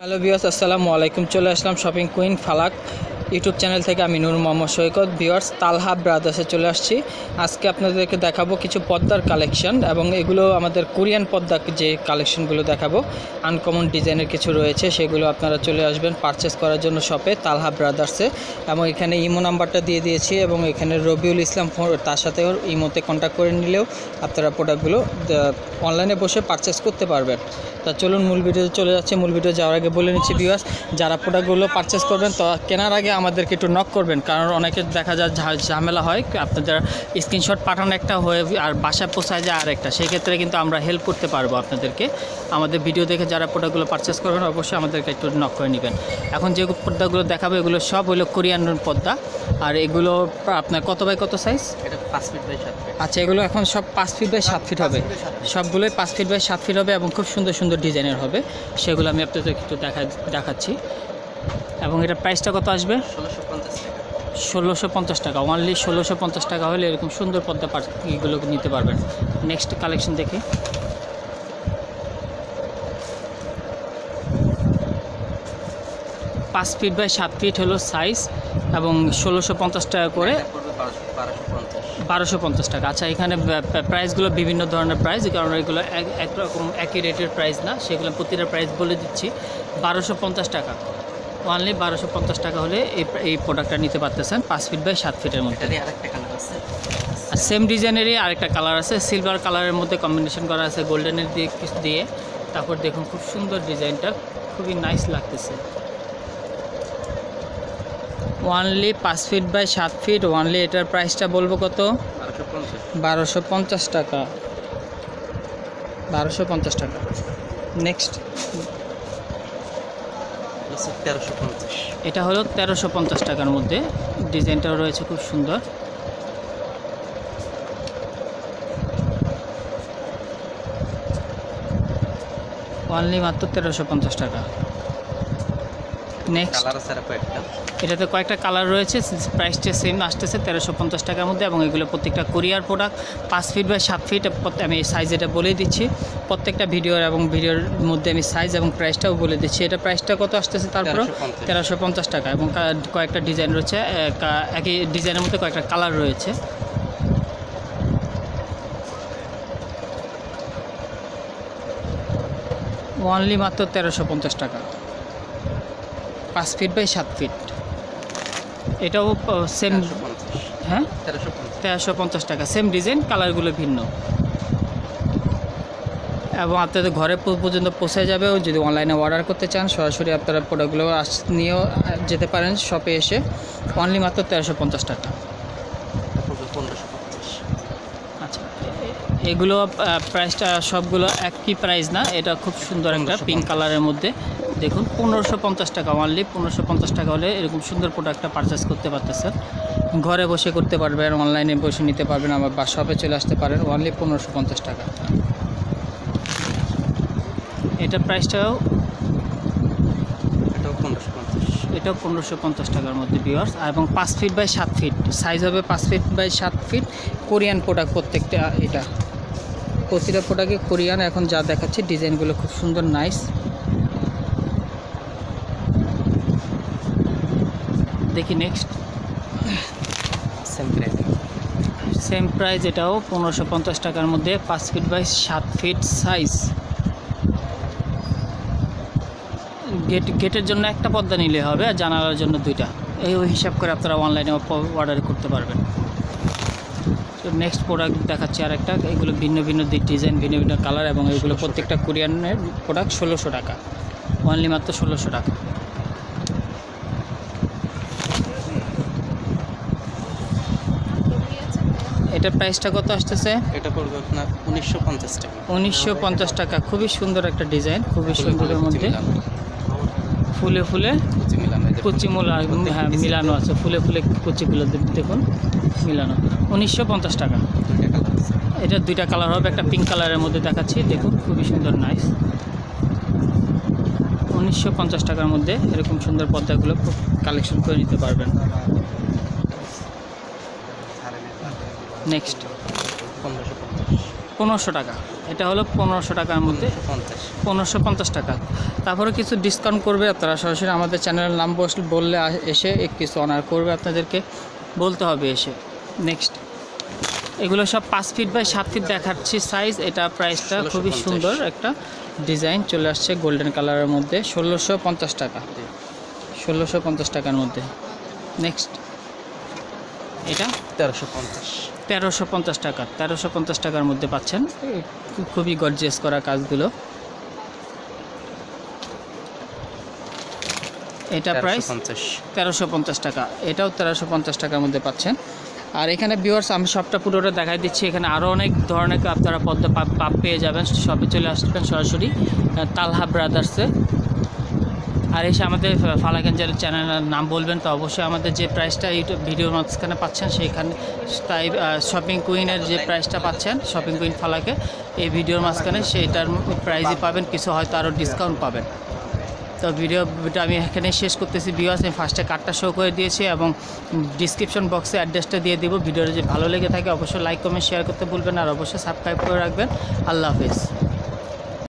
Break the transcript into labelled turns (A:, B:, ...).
A: Hello বিয়াস আসসালামু আলাইকুম। চলে আসলাম shopping queen Falak. YouTube channel থেকে আমি নূর মোহাম্মদ সৈকত। বিয়ার্স তালহা ব্রাদার্সে চলে আসছি। আজকে আপনাদেরকে দেখাবো কিছু পদ্মার কালেকশন এবং এগুলো আমাদের কোরিয়ান পদ্মা যে কালেকশনগুলো দেখাবো। আনকমন ডিজাইনের কিছু রয়েছে, সেগুলো আপনারা চলে আসবেন পারচেস করার জন্য শপে তালহা ব্রাদার্সে। এবং এখানে ইমো নাম্বারটা দিয়ে দিয়েছি এবং এখানে রবিউল ইসলাম তার সাথেও ইমোতে কন্ট্যাক্ট করে নিলেও আপনারা প্রোডাক্টগুলো অনলাইনে বসে পারচেস করতে পারবেন। তা চলুন মূল ভিডিও চলে যাচ্ছে। মূল ভিডিও যাওয়ার আগে বলে নিচ্ছি, ভিউয়ার্স, যারা প্রোডাক্টগুলো পারচেস করবেন, তো কেনার আগে আমাদেরকে একটু নক করবেন কারণ অনেকে দেখা যায় ঝামেলা হয় আপনাদের স্ক্রিনশট পাঠানো একটা হয়ে আর বাসায় পোষায় যায় আরেকটা। সেই ক্ষেত্রে কিন্তু আমরা হেল্প করতে পারব আপনাদেরকে। আমাদের ভিডিও দেখে যারা প্রোডাক্টগুলো পারচেস করবেন অবশ্যই আমাদেরকে একটু নক করে নেবেন। এখন যে পর্দাগুলো দেখাবো এগুলো সব হলো কোরিয়ান পর্দা আর এগুলো আপনার কত বাই কত সাইজ
B: এটা পাঁচ ফিট বাই সাত ফিট
A: আচ্ছা এগুলো এখন সব পাঁচ ফিট বাই সাত ফিট হবে। সবগুলোই পাঁচ ফিট বাই সাত ফিট হবে এবং খুব সুন্দর সুন্দর ডিজাইনের হবে। সেগুলো আমি আপনাদের একটু দেখা দেখাচ্ছি। এবং এটা প্রাইসটা কত আসবে?
B: ষোলোশো পঞ্চাশ টাকা।
A: অনলি ষোলোশো পঞ্চাশ টাকা হলে এরকম সুন্দর পদ্মা পার এগুলো নিতে পারবেন। নেক্সট কালেকশন দেখি। পাঁচ ফিট বাই সাত ফিট হলো সাইজ এবং ষোলোশো পঞ্চাশ টাকা করে
B: বারোশো পঞ্চাশ।
A: টাকা। আচ্ছা এখানে প্রাইসগুলো বিভিন্ন ধরনের প্রাইস কারণ এগুলো এক একরকম একই রেটের প্রাইস না। সেগুলো প্রতিটা প্রাইস বলে দিচ্ছি। বারোশো পঞ্চাশ টাকা। অনলি বারোশো পঞ্চাশ টাকা হলে এই এই প্রোডাক্টটা নিতে পারতেছেন পাঁচ ফিট বাই সাত ফিটের মধ্যে।
B: আরেকটা কালার আছে।
A: আর সেম ডিজাইনেরই আরেকটা কালার আছে সিলভার কালারের মধ্যে কম্বিনেশন করা আছে গোল্ডেনের দিয়ে কিছু দিয়ে। তারপর দেখুন খুব সুন্দর ডিজাইনটা খুবই নাইস লাগতেছে। ওয়ানলি পাঁচ ফিট বাই সাত ফিট ওয়ানলি এটার প্রাইসটা বলব কত?
B: বারোশো পঞ্চাশ।
A: টাকা। বারোশো পঞ্চাশ টাকা। নেক্সট
B: হচ্ছে তেরোশো
A: এটা হলো তেরোশো পঞ্চাশ টাকার মধ্যে। ডিজাইনটাও রয়েছে খুব সুন্দর। অনলি মাত্র তেরোশো পঞ্চাশ টাকা। নেক্সট
B: কালার আছে কয়েকটা
A: এটাতে কয়েকটা কালার রয়েছে প্রাইসটা সেম আসতেছে তেরোশো পঞ্চাশ টাকার মধ্যে এবং এগুলো প্রত্যেকটা কোরিয়ার প্রোডাক্ট পাঁচ ফিট বা সাত ফিট আমি সাইজ এটা বলে দিচ্ছি। প্রত্যেকটা ভিডিওর এবং ভিডিওর মধ্যে আমি সাইজ এবং প্রাইসটাও বলে দিচ্ছি। এটা প্রাইসটা কত আসতেছে তারপর? তেরোশো পঞ্চাশ। টাকা এবং কয়েকটা ডিজাইন রয়েছে একই ডিজাইনের মধ্যে কয়েকটা কালার রয়েছে। ওনলি মাত্র তেরোশো পঞ্চাশ টাকা। পাঁচ ফিট বাই সাত ফিট এটাও সেম হ্যাঁ?
B: তেরোশো পঞ্চাশ।
A: টাকা। সেম ডিজাইন কালারগুলো ভিন্ন। এবং আপনাদের ঘরে পর্যন্ত পৌঁছে যাবে। যদি অনলাইনে অর্ডার করতে চান সরাসরি আপনারা প্রোডাক্টগুলো আস নিয়েও যেতে পারেন শপে এসে। অনলি মাত্র তেরোশো পঞ্চাশ টাকা। আচ্ছা। এগুলো প্রাইসটা সবগুলো একই প্রাইস না? এটা খুব সুন্দর একটা পিঙ্ক কালারের মধ্যে। দেখুন পনেরোশো পঞ্চাশ টাকা অনলি পনেরোশো পঞ্চাশ টাকা হলে এরকম সুন্দর প্রোডাক্টটা পারচেস করতে পারতেছেন। ঘরে বসে করতে পারবেন অনলাইনে বসে নিতে পারবেন আমার বা শপে চলে আসতে পারেন অনলি পনেরোশো পঞ্চাশ টাকা। এটা প্রাইসটাও
B: এটাও পনেরোশো পঞ্চাশ।
A: এটাও পনেরোশো পঞ্চাশ টাকার মধ্যে বিয়ার্স এবং পাঁচ ফিট বাই সাত ফিট সাইজ হবে পাঁচ ফিট বাই সাত ফিট কোরিয়ান প্রোডাক্ট প্রত্যেকটা এটা। প্রতিটা প্রোডাক্টে কোরিয়ান এখন যা দেখাচ্ছে ডিজাইনগুলো খুব সুন্দর নাইস দেখি next
B: same price
A: same price এটাও পনেরোশো পঞ্চাশ টাকার মধ্যে পাঁচ ফিট বাই সাত ফিট সাইজ গেট গেটের জন্য একটা পর্দা নিলে হবে আর জানালার জন্য দুইটা। এই ওই হিসাব করে আপনারা অনলাইনে অর্ডার করতে পারবেন। তো নেক্সট প্রোডাক্ট দেখাচ্ছি আর একটা এগুলো ভিন্ন ভিন্ন ডিজাইন ভিন্ন ভিন্ন কালার এবং এগুলো প্রত্যেকটা কোরিয়ানের প্রোডাক্ট ষোলোশো টাকা। অনলি মাত্র ষোলোশো টাকা। এটার প্রাইসটা কত আসতেছে?
B: এটা পড়বে আপনার উনিশশো পঞ্চাশ টাকা।
A: উনিশশো পঞ্চাশ টাকা। খুবই সুন্দর একটা ডিজাইন খুবই সুন্দরের মধ্যে। ফুলে ফুলে
B: কুচি
A: মোলা হ্যাঁ মিলানো। আছে। ফুলে ফুলে কুচিগুলো দেখুন মিলানো। উনিশশো পঞ্চাশ টাকা। এটা দুইটা কালার হবে একটা পিঙ্ক কালারের মধ্যে দেখাচ্ছি। দেখুন খুবই সুন্দর নাইস উনিশশো পঞ্চাশ টাকার মধ্যে এরকম সুন্দর পর্দাগুলো খুব কালেকশন করে নিতে পারবেন। নেক্সট
B: পনেরোশো
A: পনেরোশো টাকা। এটা হলো পনেরোশো টাকার মধ্যে।
B: পঞ্চাশ।
A: পনেরোশো পঞ্চাশ টাকা। তারপরে কিছু ডিসকাউন্ট করবে আপনারা সরাসরি আমাদের চ্যানেলের নাম বস বললে এসে এক কিছু অনার করবে আপনাদেরকে। বলতে হবে এসে। নেক্সট এগুলো সব পাঁচ ফিট বাই সাত ফিট দেখাচ্ছি সাইজ এটা প্রাইসটা খুবই সুন্দর একটা ডিজাইন চলে আসছে গোল্ডেন কালারের মধ্যে। ষোলোশো পঞ্চাশ টাকা। ষোলোশো পঞ্চাশ টাকার মধ্যে। নেক্সট এটা
B: তেরোশো পঞ্চাশ।
A: তেরোশো পঞ্চাশ টাকা। তেরোশো পঞ্চাশ টাকার মধ্যে পাচ্ছেন। খুবই গর্জিয়াস করা কাজগুলো। এটা প্রাইস তেরোশো পঞ্চাশ টাকা। এটাও তেরোশো পঞ্চাশ টাকার মধ্যে পাচ্ছেন। আর এখানে ভিউয়ার্স আমি সবটা পুরোটা দেখাই দিচ্ছি। এখানে আরও অনেক ধরনের আপনারা পদ্মা পাপ পাপ পেয়ে যাবেন। সবে চলে আসবেন সরাসরি। তালহা ব্রাদার্সে আর এসে আমাদের ফালাগঞ্জের চ্যানেলের নাম বলবেন তো অবশ্যই আমাদের যে প্রাইসটা ইউটিউব ভিডিওর মাঝখানে পাচ্ছেন সেইখানে তাই শপিং কুইনের যে প্রাইসটা পাচ্ছেন শপিং কুইন ফালাকে এই ভিডিওর মাঝখানে সেইটার প্রাইজই পাবেন কিছু হয়তো আরও ডিসকাউন্ট পাবেন। তো ভিডিও ভিডিও আমি এখানে শেষ করতেছি ভিউয়ার্স আমি ফার্স্টে কার্ডটা শো করে দিয়েছি এবং ডিসক্রিপশন বক্সে অ্যাড্রেসটা দিয়ে দিব। ভিডিওটা যদি ভালো লেগে থাকে অবশ্যই লাইক কমেন্ট শেয়ার করতে ভুলবেন আর অবশ্যই সাবস্ক্রাইব করে রাখবেন। আল্লাহ হাফিজ।